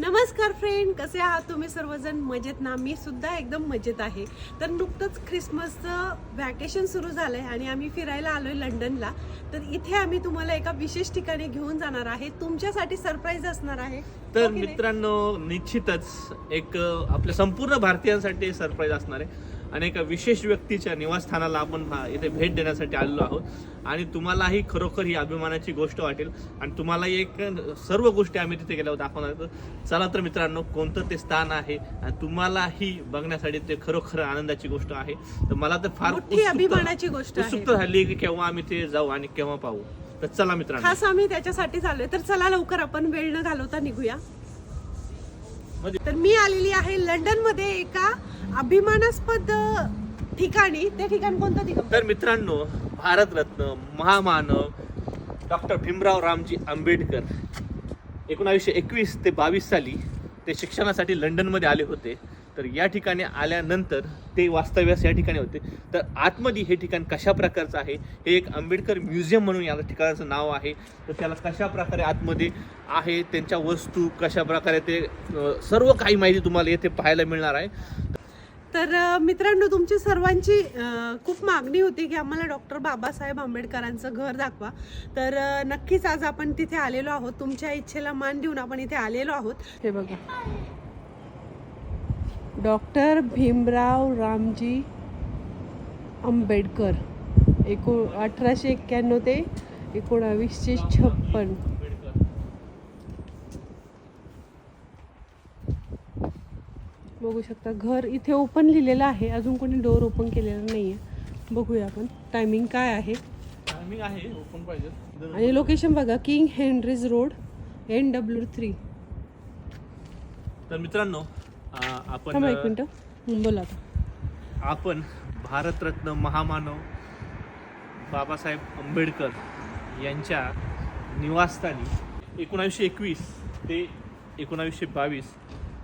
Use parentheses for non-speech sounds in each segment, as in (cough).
नमस्कार फ्रेंड कसे आहात तुम्ही सर्वजण? मजेत ना? मी सुद्धा एकदम मजेत आहे. तर नुकतंच ख्रिसमसचं व्हॅकेशन सुरू झालंय आणि आम्ही फिरायला आलोय लंडनला तर इथे आम्ही तुम्हाला एका विशेष ठिकाणी घेऊन जाणार आहे. तुमच्यासाठी सरप्राईज असणार आहे. तर हो नाही? मित्रांनो निश्चितच एक आपल्या संपूर्ण भारतीयांसाठी सरप्राईज असणार आहे. आणि एका विशेष व्यक्तीच्या निवासस्थानाला आपण इथे भेट देण्यासाठी आलेलो आहोत. आणि तुम्हालाही खरोखर ही अभिमानाची गोष्ट वाटेल. आणि तुम्हाला एक सर्व गोष्टी आम्ही तिथे गेल्यावर दाखवणार चला तर मित्रांनो कोणतं ते स्थान आहे? आणि तुम्हालाही बघण्यासाठी ते खरोखर आनंदाची गोष्ट आहे. तर मला तर फार अभिमानाची गोष्ट. उत्सुकता झाली की केव्हा आम्ही ते जाऊ आणि केव्हा पाहू. तर चला मित्रांनो. खास आम्ही त्याच्यासाठी चाललोय. तर चला लवकर आपण वेळ न घालवता निघूया. तर मी आलेली आहे लंडनमध्ये एका अभिमानास्पद ठिकाणी. ते ठिकाण कोणतं ठिकाण तर मित्रांनो भारतरत्न महामानव डॉक्टर भीमराव रामजी आंबेडकर एकोणावीसशे एकवीस ते बावीस साली ते शिक्षणासाठी लंडनमध्ये आले होते. तर या ठिकाणी आल्यानंतर ते वास्तव्यास या ठिकाणी होते. तर आतमध्ये हे ठिकाण कशा प्रकारचं आहे? हे एक आंबेडकर म्युझियम म्हणून या ठिकाणाचं नाव आहे. तर त्याला कशा प्रकारे आतमध्ये आहे? त्यांच्या वस्तू कशा प्रकारे ते सर्व काही माहिती तुम्हाला येथे पाहायला मिळणार आहे. तर मित्रांनो तुमची सर्वांची खूप मागणी होती की आम्हाला डॉक्टर बाबासाहेब आंबेडकरांचं घर दाखवा. तर नक्कीच आज आपण तिथे आलेलो आहोत. तुमच्या इच्छेला मान देऊन आपण इथे आलेलो आहोत. हे बघा. डॉक्टर भीमराव रामजी आंबेडकर एको अठराशे एक्क्याण्णव ते एकोणावीसशे छप्पन. बघू शकता घर इथे ओपन लिहिलेलं आहे. अजून कोणी डोअर ओपन केलेलं नाही आहे बघूया आपण. टायमिंग काय आहे? टायमिंग आहे ओपन पाहिजे. आणि लोकेशन बघा King Henry's Road N W three तर मित्रांनो आपण थांबा एक मिनटं. बोला आता. आपण भारतरत्न महामानव बाबासाहेब आंबेडकर यांच्या निवासस्थानी एकोणावीसशे एकवीस ते एकोणावीसशे बावीस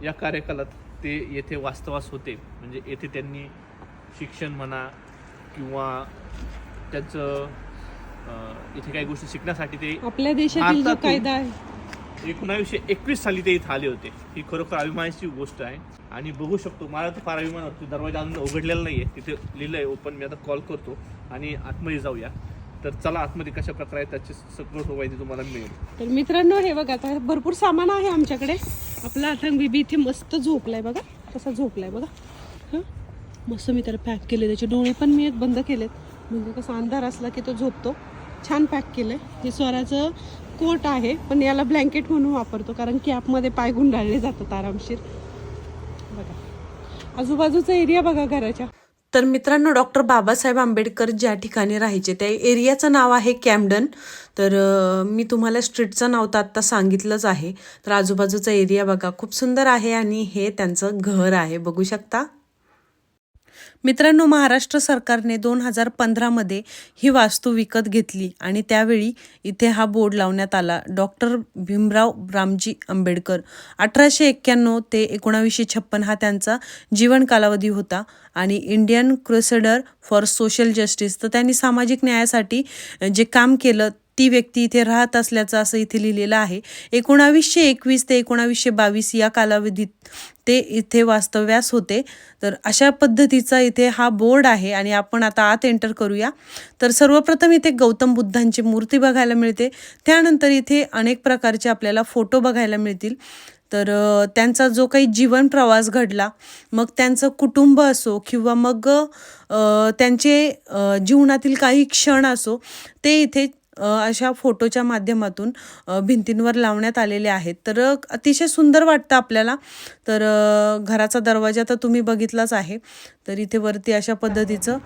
या कार्यकालात ते येथे वास्तवास होते. म्हणजे येथे त्यांनी शिक्षण म्हणा किंवा त्यांचं इथे काही गोष्टी शिकण्यासाठी ते आपल्या देशातील जो कायदा आहे एकोणावीसशे एकवीस साली ते इथं आले होते. ही खरोखर अभिमानाची गोष्ट आहे. आणि बघू शकतो मला तर फार अभिमान वाटतो दरवाजा अजून उघडलेला नाही आहे तिथे लिहिलं आहे ओपन मी आता कॉल करतो आणि आतमध्ये जाऊया. तर चला आतमध्ये कशा प्रकारे आहे त्याची सगळं माहिती तुम्हाला मिळेल. तर मित्रांनो हे बघा आता भरपूर सामान आहे आमच्याकडे. आपला अथंग बीबी इथे मस्त झोपलाय बघा. कसा झोपलाय बघा. हां? मस्त मी त्याला पॅक केले त्याचे डोळे पण मी बंद केलेत. म्हणजे कसा अंधार असला की तो झोपतो. छान पॅक केलं आहे हे स्वराचं कोट आहे पण याला ब्लँकेट म्हणून वापरतो कारण की पाय गुंडाळले जातात आरामशीर. बघा. आजूबाजूचा एरिया बघा घराच्या. तर मित्रांनो डॉक्टर बाबासाहेब आंबेडकर ज्या ठिकाणी राहायचे त्या एरियाचं नाव आहे कॅम्डन तर मी तुम्हाला स्ट्रीटचं नाव तर आत्ता सांगितलंच आहे. तर आजूबाजूचा एरिया बघा. खूप सुंदर आहे आणि हे त्यांचं घर आहे. बघू शकता? मित्रांनो महाराष्ट्र सरकारने दोन हजार पंधरामध्ये ही वास्तू विकत घेतली आणि त्यावेळी इथे हा बोर्ड लावण्यात आला. डॉक्टर भीमराव रामजी आंबेडकर. अठराशे एक्क्याण्णव ते एकोणावीसशे छप्पन हा त्यांचा जीवन कालावधी होता आणि Indian crusader for social justice तर त्यांनी सामाजिक न्यायासाठी जे काम केलं ती व्यक्ती इथे राहत असल्याचं असं इथे लिहिलेलं आहे. एकोणावीसशे एकवीस ते एकोणावीसशे बावीस या कालावधीत ते इथे वास्तव्यास होते. तर अशा पद्धतीचा इथे हा बोर्ड आहे आणि आपण आता आत एंटर करूया. तर सर्वप्रथम इथे गौतम बुद्धांची मूर्ती बघायला मिळते. त्यानंतर इथे अनेक प्रकारचे आपल्याला फोटो बघायला मिळतील. तर त्यांचा जो काही जीवन प्रवास घडला मग त्यांचं कुटुंब असो किंवा मग त्यांचे जीवनातील काही क्षण असो ते इथे अशा फोटोच्या माध्यमातून भिंतींवर लावण्यात आलेले आहेत. तर अतिशय सुंदर वाटतं आपल्याला. तर घराचा दरवाजा तर तुम्ही बघितलाच आहे. तर इथे वरती अशा पद्धतीचं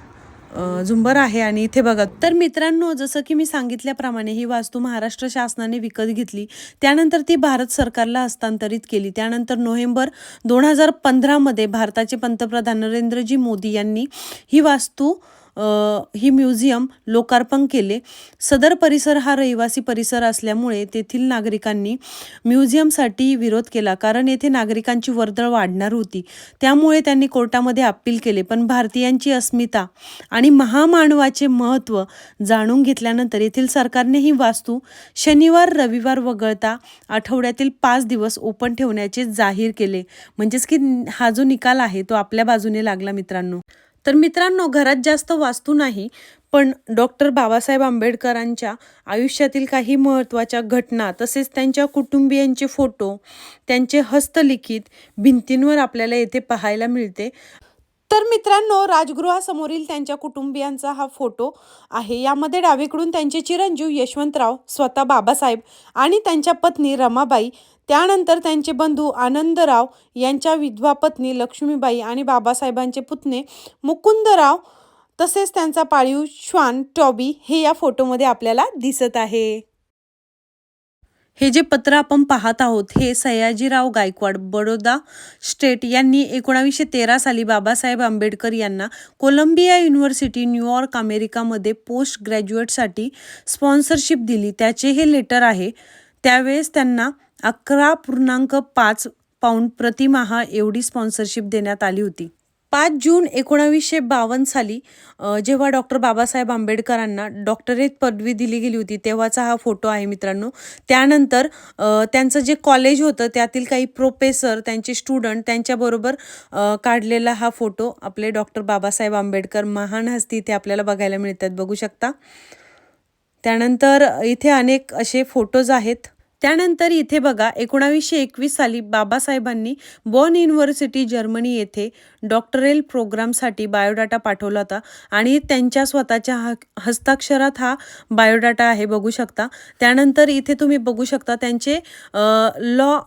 झुंबर आहे आणि इथे बघा. तर मित्रांनो जसं की मी सांगितल्याप्रमाणे ही वास्तू महाराष्ट्र शासनाने विकत घेतली. त्यानंतर ती भारत सरकारला हस्तांतरित केली. त्यानंतर नोव्हेंबर दोन हजार पंधरामध्ये भारताचे पंतप्रधान नरेंद्रजी मोदी यांनी ही वास्तू ही म्युझियम लोकार्पण केले. सदर परिसर हा रहिवासी परिसर असल्यामुळे तेथील नागरिकांनी म्युझियमसाठी विरोध केला. कारण येथे नागरिकांची वर्दळ वाढणार होती. त्यामुळे त्यांनी कोर्टामध्ये अपील केले. पण भारतीयांची अस्मिता आणि महामानवाचे महत्त्व जाणून घेतल्यानंतर येथील सरकारने ही वास्तू शनिवार रविवार वगळता आठवड्यातील पाच दिवस ओपन ठेवण्याचे जाहीर केले. म्हणजेच की हा जो निकाल आहे तो आपल्या बाजूने लागला मित्रांनो. तर मित्रांनो घरात जास्त वास्तू नाही पण डॉक्टर बाबासाहेब आंबेडकरांच्या आयुष्यातील काही महत्त्वाच्या घटना तसेच त्यांच्या कुटुंबियांचे फोटो त्यांचे हस्तलिखित भिंतींवर आपल्याला येथे पाहायला मिळते. तर मित्रांनो राजगृहासमोरील त्यांच्या कुटुंबियांचा हा फोटो आहे. यामध्ये डावीकडून त्यांचे चिरंजीव यशवंतराव स्वतः बाबासाहेब आणि त्यांच्या पत्नी रमाबाई त्यानंतर त्यांचे बंधू आनंदराव यांच्या विधवा पत्नी लक्ष्मीबाई आणि बाबासाहेबांचे पुतणे मुकुंदराव तसेच त्यांचा पाळीव श्वान टॉबी हे या फोटोमध्ये आपल्याला दिसत आहे. हे जे पत्र आपण पाहत आहोत हे सयाजीराव गायकवाड बडोदा स्टेट यांनी एकोणावीसशे तेरा साली बाबासाहेब आंबेडकर यांना कोलंबिया युनिव्हर्सिटी न्यूयॉर्क अमेरिकामध्ये पोस्ट ग्रॅज्युएटसाठी स्पॉन्सरशिप दिली. त्याचे हे लेटर आहे त्यावेळेस त्यांना अकरा पूर्णांक पाच पाऊंड प्रतिमाहा एवढी स्पॉन्सरशिप देण्यात आली होती. पाच जून एकोणावीसशे बावन्न साली जेव्हा डॉक्टर बाबासाहेब आंबेडकरांना डॉक्टरेट पदवी दिली गेली होती तेव्हाचा हा फोटो आहे मित्रांनो. त्यानंतर त्यांचं जे कॉलेज होतं त्यातील काही प्रोफेसर त्यांचे स्टुडंट त्यांच्याबरोबर काढलेला हा फोटो आपले डॉक्टर बाबासाहेब आंबेडकर महान हस्ती इथे आपल्याला बघायला मिळतात. बघू शकता. त्यानंतर इथे अनेक असे फोटोज आहेत. त्यानंतर इथे बघा एकोणावीसशे एकवीस साली बाबासाहेबांनी बॉन युनिव्हर्सिटी जर्मनी येथे डॉक्टरेल प्रोग्रामसाठी बायोडाटा पाठवला होता. आणि त्यांच्या स्वतःच्या ह हस्ताक्षरात हा बायोडाटा आहे बघू शकता. त्यानंतर इथे तुम्ही बघू शकता त्यांचे लॉ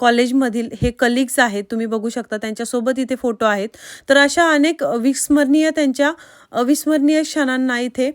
कॉलेजमधील हे कलिग्स आहेत तुम्ही बघू शकता त्यांच्यासोबत इथे फोटो आहेत. तर अशा अनेक विस्मरणीय त्यांच्या अविस्मरणीय क्षणांना इथे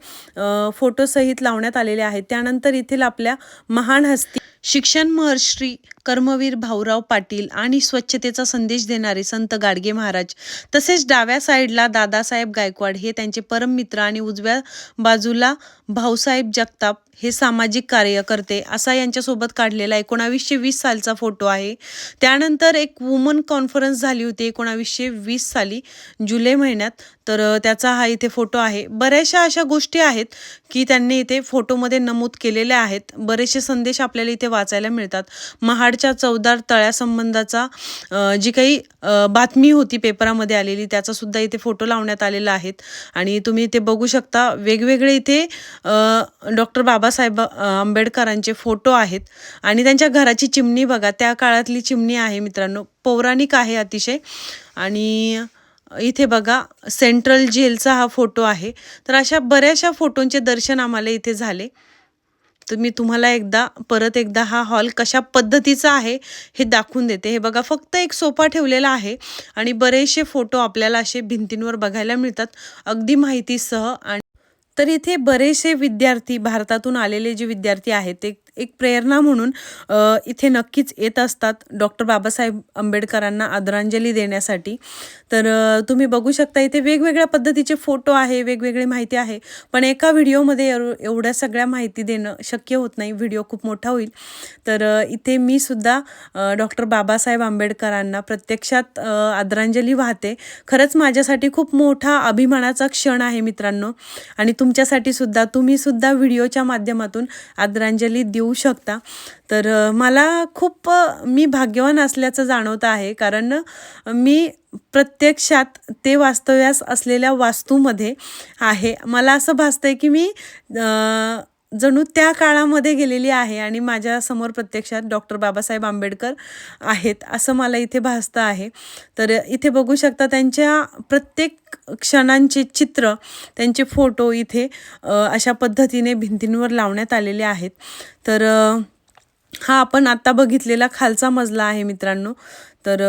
फोटोसहित लावण्यात आलेले आहेत. त्यानंतर येथील आपल्या महान हस्ती शिक्षण महर्षी कर्मवीर भाऊराव पाटील आणि स्वच्छतेचा संदेश देणारे संत गाडगे महाराज तसेच डाव्या साईडला दादासाहेब गायकवाड हे त्यांचे परममित्र आणि उजव्या बाजूला भाऊसाहेब जगताप हे सामाजिक कार्यकर्ते असा यांच्यासोबत काढलेला एकोणावीसशे वीस सालचा फोटो आहे. त्यानंतर एक वुमन कॉन्फरन्स झाली होती एकोणावीसशे वीस साली जुलै महिन्यात. तर त्याचा हा इथे फोटो आहे. बऱ्याचशा अशा गोष्टी आहेत की त्यांनी इथे फोटोमध्ये नमूद केलेल्या आहेत. बरेचसे संदेश आपल्याला इथे वाचायला मिळतात. महाडच्या चौदार तळ्यासंबंधाचा जी काही बातमी होती पेपरामध्ये आलेली त्याचासुद्धा इथे फोटो लावण्यात आलेला आहेत आणि तुम्ही इथे बघू शकता वेगवेगळे इथे डॉक्टर बाबासाहेब आंबेडकरांचे फोटो आहेत. आणि त्यांच्या घराची चिमणी बघा त्या काळातली चिमणी आहे मित्रांनो. पौराणिक आहे अतिशय. आणि इथे बघा सेंट्रल जेलचा हा फोटो आहे. तर अशा बऱ्याचशा फोटोंचे दर्शन आम्हाला इथे झाले. तर मी तुम्हाला एकदा परत एकदा हा हॉल कशा पद्धतीचा आहे हे दाखवून देते. हे बघा फक्त एक सोफा ठेवलेला आहे. आणि बरेचसे फोटो आपल्याला असे भिंतींवर बघायला मिळतात. अगदी माहितीसह आणि तर इथे बरेचसे विद्यार्थी भारतातून आलेले जे विद्यार्थी आहेत ते एक प्रेरणा म्हणून इथे नक्कीच येत असतात डॉक्टर बाबासाहेब आंबेडकरांना आदरांजली देण्यासाठी. तर तुम्ही बघू शकता इथे वेगवेगळ्या पद्धतीचे फोटो आहे वेगवेगळी माहिती आहे. पण एका व्हिडिओमध्ये एव- एवढ्या सगळ्या माहिती देणं शक्य होत नाही. व्हिडिओ खूप मोठा होईल. तर इथे मी सुद्धा डॉक्टर बाबासाहेब आंबेडकरांना प्रत्यक्षात आदरांजली वाहते. खरंच माझ्यासाठी खूप मोठा अभिमानाचा क्षण आहे मित्रांनो. आणि तुमच्यासाठी सुद्धा तुम्ही सुद्धा व्हिडिओच्या माध्यमातून आदरांजली देऊ शकता. तर मला खूप मी भाग्यवान असल्याचं जाणवतं आहे. कारण मी प्रत्यक्षात ते वास्तव्यास असलेल्या वास्तूमध्ये आहे. मला असं भासतंय की मी जणू त्या काळामध्ये गेलेली आहे आणि माझ्यासमोर प्रत्यक्षात डॉक्टर बाबासाहेब आंबेडकर आहेत असं मला इथे भासतं आहे. तर इथे बघू शकता त्यांच्या प्रत्येक क्षणांचे चित्र त्यांचे फोटो इथे अशा पद्धतीने भिंतींवर लावण्यात आलेले आहेत. तर हा आपण आत्ता बघितलेला खालचा मजला आहे मित्रांनो. तर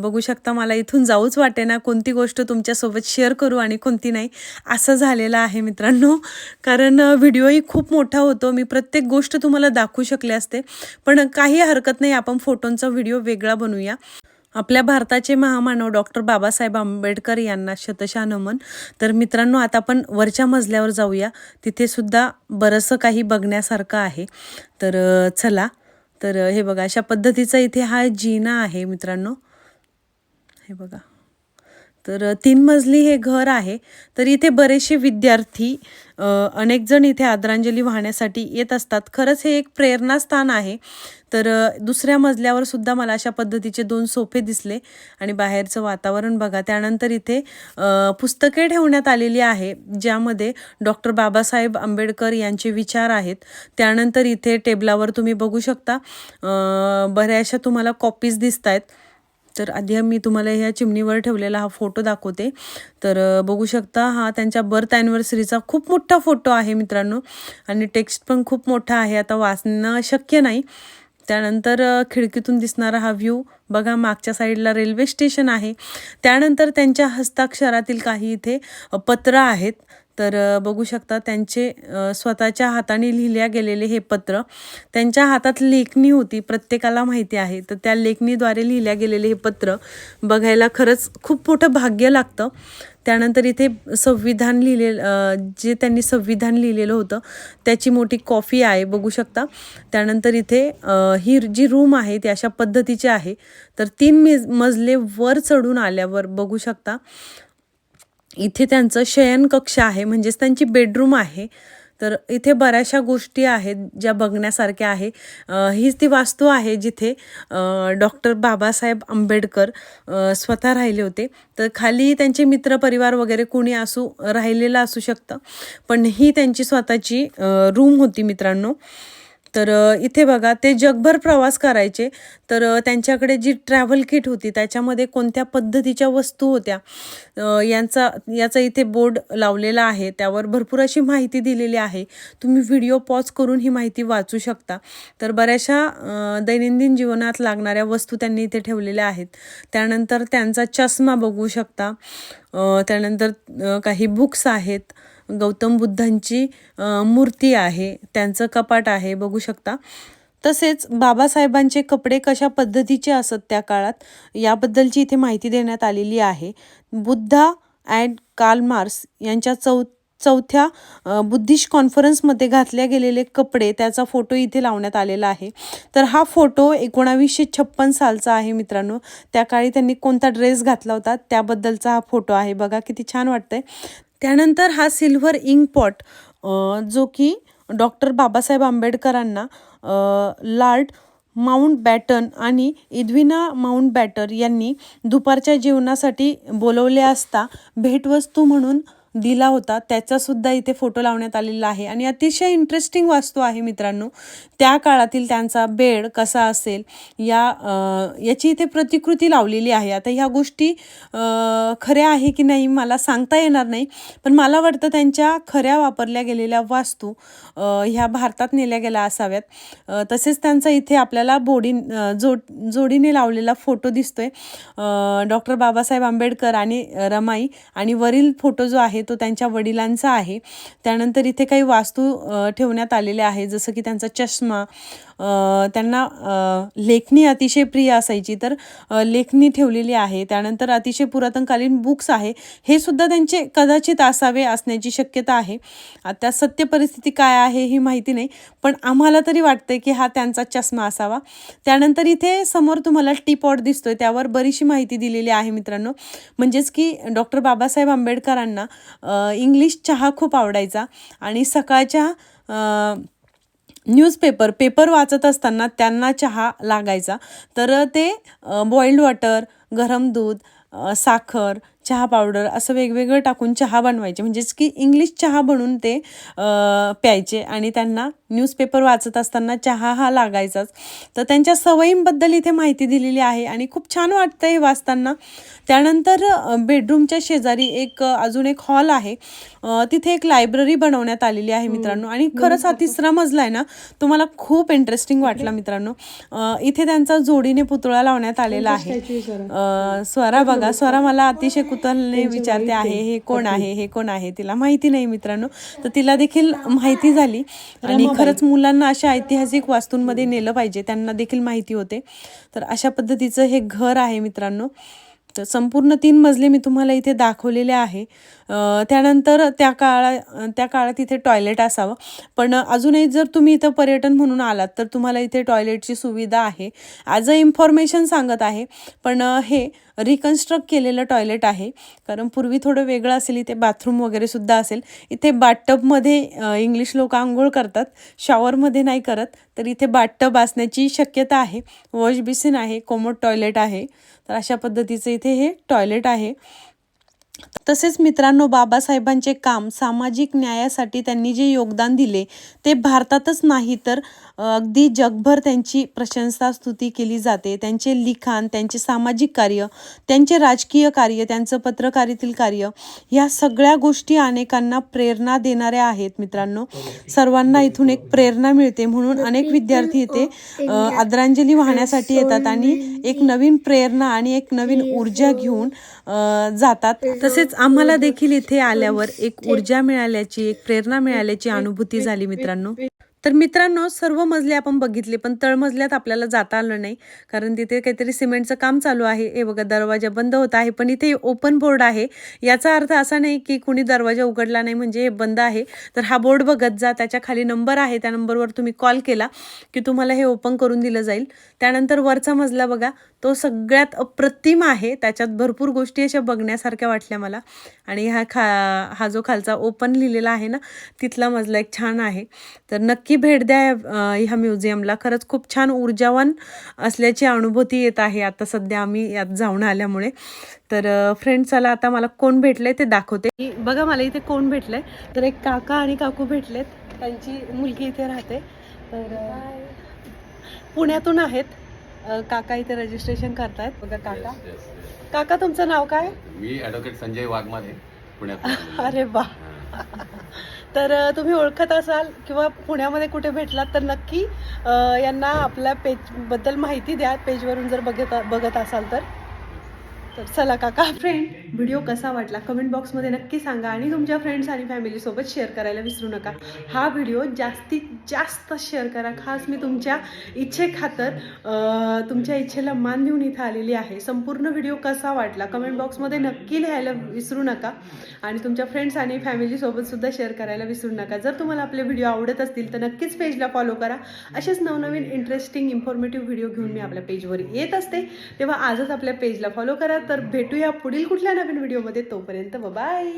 बघू शकता मला इथून जाऊच वाटे ना कोणती गोष्ट तुमच्यासोबत शेअर करू आणि कोणती नाही असं झालेलं आहे मित्रांनो. कारण व्हिडिओही खूप मोठा होतो. मी प्रत्येक गोष्ट तुम्हाला दाखवू शकले असते. पण काही हरकत नाही आपण फोटोंचा व्हिडिओ वेगळा बनवूया. आपल्या भारताचे महामानव डॉक्टर बाबासाहेब आंबेडकर यांना शतशा नमन तर मित्रांनो आता आपण वरच्या मजल्यावर जाऊया. तिथेसुद्धा बरंचसं काही बघण्यासारखं आहे. तर चला. तर हे बघा अशा पद्धतीचा इथे हा जिना आहे मित्रांनो. हे बघा. तर तीन मजली हे घर आहे. तर इथे बरेचसे विद्यार्थी अनेकजण अनेक जण इथे आदरांजली वाहण्यासाठी येत असतात. खरंच हे एक प्रेरणास्थान आहे. तर दुसऱ्या मजल्यावर सुद्धा मला अशा पद्धतीचे दोन सोफे दिसले आणि बाहेरचं वातावरण बघा. त्यानंतर इथे पुस्तके ठेवण्यात आलेली आहे ज्यामध्ये डॉक्टर बाबासाहेब आंबेडकर यांचे विचार आहेत. त्यानंतर इथे टेबलावर तुम्ही बघू शकता बऱ्याचशा तुम्हाला कॉपीज दिसत आहेत तर आधी मी तुम्हाला ह्या चिमणीवर ठेवलेला हा फोटो दाखवते. तर बघू शकता हा त्यांच्या बर्थ ॲनिव्हर्सरीचा खूप मोठा फोटो आहे मित्रांनो. आणि टेक्स्ट पण खूप मोठा आहे आता वाचणं शक्य नाही. त्यानंतर खिडकीतून दिसणारा हा व्ह्यू बघा मागच्या साईडला रेल्वे स्टेशन आहे. त्यानंतर त्यांच्या हस्ताक्षरातील काही इथे पत्र आहेत. तर बघू शकता त्यांचे स्वतःच्या हाताने लिहिल्या गेलेले हे पत्र त्यांच्या हातात लेखणी होती प्रत्येकाला माहिती आहे. तर त्या लेखणीद्वारे लिहिल्या गेलेले हे पत्र बघायला खरंच खूप मोठं भाग्य लागतं. त्यानंतर इथे संविधान लिहिलेलं जे त्यांनी संविधान लिहिलेलं होतं त्याची मोठी कॉफी आहे बघू शकता. त्यानंतर इथे ही जी रूम आहे ती अशा पद्धतीची आहे. तर तीन मेज मजले वर चढून आल्यावर बघू शकता इथे त्यांचं शयनकक्ष आहे म्हणजेच त्यांची बेडरूम आहे. तर इथे बऱ्याचशा गोष्टी आहेत ज्या बघण्यासारख्या आहे. हीच ती वास्तू आहे जिथे डॉक्टर बाबासाहेब आंबेडकर स्वतः राहिले होते. तर खाली त्यांचे मित्रपरिवार वगैरे कोणी असू राहिलेलं असू शकतं. पण ही त्यांची स्वतःची रूम होती मित्रांनो. तर इथे बघा ते जगभर प्रवास करायचे. तर त्यांच्याकडे जी ट्रॅव्हल किट होती त्याच्यामध्ये कोणत्या पद्धतीच्या वस्तू होत्या यांचा याचा इथे बोर्ड लावलेला आहे. त्यावर भरपूर अशी माहिती दिलेली आहे. तुम्ही व्हिडिओ पॉज करून ही माहिती वाचू शकता. तर बऱ्याचशा दैनंदिन जीवनात लागणाऱ्या वस्तू त्यांनी इथे ठेवलेल्या आहेत. त्यानंतर त्यांचा चष्मा बघू शकता. त्यानंतर काही बुक्स आहेत. गौतम बुद्धांची मूर्ती आहे त्यांचं कपाट आहे बघू शकता. तसेच बाबासाहेबांचे कपडे कशा पद्धतीचे असत त्या काळात याबद्दलची इथे माहिती देण्यात आलेली आहे. बुद्धा अँड कार्ल यांच्या चौ चौथ्या बुद्धिश बुद्धिस्ट कॉन्फरन्समध्ये घातल्या गेलेले कपडे त्याचा फोटो इथे लावण्यात आलेला आहे. तर हा फोटो एकोणावीसशे छप्पन सालचा आहे मित्रांनो. त्या काळी त्यांनी कोणता ड्रेस घातला होता त्याबद्दलचा हा फोटो आहे. बघा किती छान वाटतंय. त्यानंतर हा सिल्व्हर इंक पॉट जो की डॉक्टर बाबासाहेब आंबेडकरांना लार्ड माउंट बॅटन आणि इद्विना माउंट बॅटर यांनी दुपारच्या जेवणासाठी बोलवले असता भेटवस्तू म्हणून दिला होता. त्याचा सुद्धा इथे फोटो लावण्यात आलेला आहे. आणि अतिशय इंटरेस्टिंग वास्तू आहे मित्रांनो. त्या काळातील त्यांचा बेड कसा असेल या याची इथे प्रतिकृती लावलेली आहे. आता ह्या गोष्टी खऱ्या आहे की नाही मला सांगता येणार नाही. पण मला वाटतं त्यांच्या खऱ्या वापरल्या गेलेल्या वास्तू ह्या भारतात नेल्या गेल्या असाव्यात. तसेच त्यांचा इथे आपल्याला बोडी जो जोडीने लावलेला फोटो दिसतोय. डॉक्टर बाबासाहेब आंबेडकर आणि रमाई आणि वरील फोटो जो आहे तो त्यांच्या वडिलांचा आहे. त्यानंतर इथे काही वास्तू ठेवण्यात आलेल्या आहे जसं की त्यांचा चष्मा त्यांना लेखणी अतिशय प्रिय असायची. तर लेखणी ठेवलेली आहे. त्यानंतर अतिशय पुरातनकालीन बुक्स आहे. हे सुद्धा त्यांचे कदाचित असावे असण्याची शक्यता आहे. आता सत्य परिस्थिती काय आहे ही माहिती नाही पण आम्हाला तरी वाटतं की हा त्यांचा चष्मा असावा. त्यानंतर इथे समोर तुम्हाला टी पॉट दिसतोय. त्यावर बरीचशी माहिती दिलेली आहे मित्रांनो. म्हणजेच की डॉक्टर बाबासाहेब आंबेडकरांना इंग्लिश चहा खूप आवडायचा. आणि सकाळच्या न्यूजपेपर पेपर वाचत असताना त्यांना चहा लागायचा. तर ते बॉइल्ड वॉटर गरम दूध साखर चहा पावडर असं वेगवेगळं टाकून चहा बनवायचे. म्हणजेच की इंग्लिश चहा बनवून ते प्यायचे आणि त्यांना न्यूजपेपर वाचत असताना चहा हा लागायचाच. तर त्यांच्या सवयींबद्दल इथे माहिती दिलेली आहे आणि खूप छान वाटतं हे वाचताना. त्यानंतर बेडरूमच्या शेजारी एक अजून एक हॉल आहे. तिथे एक लायब्ररी बनवण्यात आलेली आहे मित्रांनो. आणि खरंच हा तिसरा मजला आहे ना तो मला खूप इंटरेस्टिंग वाटला मित्रांनो. इथे त्यांचा जोडीने पुतळा लावण्यात आलेला आहे. स्वरा बघा. स्वरा मला अतिशय कुतूहलाने विचारते आहे हे कोण आहे हे कोण आहे? तिला माहिती नाही मित्रांनो. तर तिला देखील माहिती झाली. आणि खरंच मुलांना अशा ऐतिहासिक वास्तूंमध्ये नेलं पाहिजे. त्यांना देखील माहिती होते. तर अशा पद्धतीचं हे घर आहे मित्रांनो. तर संपूर्ण तीन मजले मी तुम्हाला इथे दाखवलेले आहे. त्यानंतर त्या काळा त्या काळात इथे टॉयलेट असावं. पण अजूनही जर तुम्ही इथं पर्यटन म्हणून आलात तर तुम्हाला इथे टॉयलेटची सुविधा आहे. ॲज अ इन्फॉर्मेशन सांगत आहे. पण हे रिकन्स्ट्रक्ट केलेलं टॉयलेट आहे. कारण पूर्वी थोडं वेगळं असेल इथे बाथरूम वगैरे सुद्धा असेल. इथे बाटटबमध्ये इंग्लिश लोक आंघोळ करतात. शॉवरमध्ये नाही करत. तर इथे बाटटब असण्याची शक्यता आहे. वॉश बेसिन आहे. कोमोट टॉयलेट आहे. तर अशा पद्धतीचं इथे हे टॉयलेट आहे. तसेच मित्रांनो बाबासाहेबांचे काम सामाजिक न्यायासाठी त्यांनी जे योगदान दिले ते भारतातच नाही तर अगदी जगभर त्यांची प्रशंसा स्तुती केली जाते. त्यांचे लिखाण त्यांचे सामाजिक कार्य त्यांचे राजकीय कार्य त्यांचं पत्रकारितील कार्य ह्या सगळ्या गोष्टी अनेकांना प्रेरणा देणाऱ्या आहेत मित्रांनो. सर्वांना इथून एक प्रेरणा मिळते. म्हणून अनेक विद्यार्थी इथे आदरांजली वाहण्यासाठी येतात आणि एक नवीन प्रेरणा आणि एक नवीन ऊर्जा घेऊन जातात. तसेच आम्हाला देखील इथे आल्यावर एक ऊर्जा मिळाल्याची एक प्रेरणा मिळाल्याची अनुभूती झाली मित्रांनो. तर मित्रांनो सर्व मजले आपण बघितले पण तळमजल्यात आपल्याला जाता आलं नाही. कारण तिथे काहीतरी सिमेंटचं काम चालू आहे. हे बघा दरवाजा बंद होत आहे पण इथे ओपन बोर्ड आहे. याचा अर्थ असा नाही की कुणी दरवाजा उघडला नाही म्हणजे हे बंद आहे. तर हा बोर्ड बघत जा. त्याच्याखाली नंबर आहे. त्या नंबरवर तुम्ही कॉल केला की तुम्हाला हे ओपन करून दिलं जाईल. त्यानंतर वरचा मजला बघा तो सगळ्यात अप्रतिम आहे. त्याच्यात भरपूर गोष्टी अशा बघण्यासारख्या वाटल्या मला. आणि हा खा हा जो खालचा ओपन लिहिलेला आहे ना तिथला मजला एक छान आहे. तर नक्की भेट द्या ह्या म्युझियमला. खरंच खूप छान ऊर्जावान असल्याची अनुभूती येत आहे आता सध्या आम्ही यात जाऊन आल्यामुळे. तर फ्रेंड चला आता मला कोण भेटलंय ते दाखवते. बघा मला इथे कोण भेटलंय. तर एक काका आणि काकू भेटलेत. त्यांची मुलगी इथे राहते. तर पुण्यातून आहेत. काका इथे रजिस्ट्रेशन करतायत. बघा काका. काका तुमचं नाव काय? मी ॲडव्होकेट संजय वाघमारे पुण्यात (laughs) अरे वा. तर तुम्ही ओळखत असाल किंवा पुण्यामध्ये कुठे भेटलात तर नक्की यांना आपल्या पेजबद्दल माहिती द्या. पेजवरून जर बघत बघत असाल तर. तर चला काका फ्रेंड व्हिडिओ कसा वाटला? कमेंट बॉक्समध्ये नक्की सांगा आणि तुमच्या फ्रेंड्स आणि फॅमिलीसोबत शेअर करायला विसरू नका. हा व्हिडिओ जास्तीत जास्त शेअर करा. खास मी तुमच्या इच्छेखातर तुमच्या इच्छेला मान देऊन इथं आलेली आहे. संपूर्ण व्हिडिओ कसा वाटला? कमेंट बॉक्समध्ये नक्की लिहायला विसरू नका. आणि तुमच्या फ्रेंड्स आणि फॅमिलीसोबतसुद्धा शेअर करायला विसरू नका. जर तुम्हाला आपले व्हिडिओ आवडत असतील तर नक्कीच पेजला फॉलो करा. असेच नवनवीन इंटरेस्टिंग इन्फॉर्मेटिव्ह व्हिडिओ घेऊन मी आपल्या पेजवर येत असते. तेव्हा आजच आपल्या पेजला फॉलो करा. तर भेटूया पुढील कुठल्या नवीन व्हिडिओमध्ये तोपर्यंत बाय.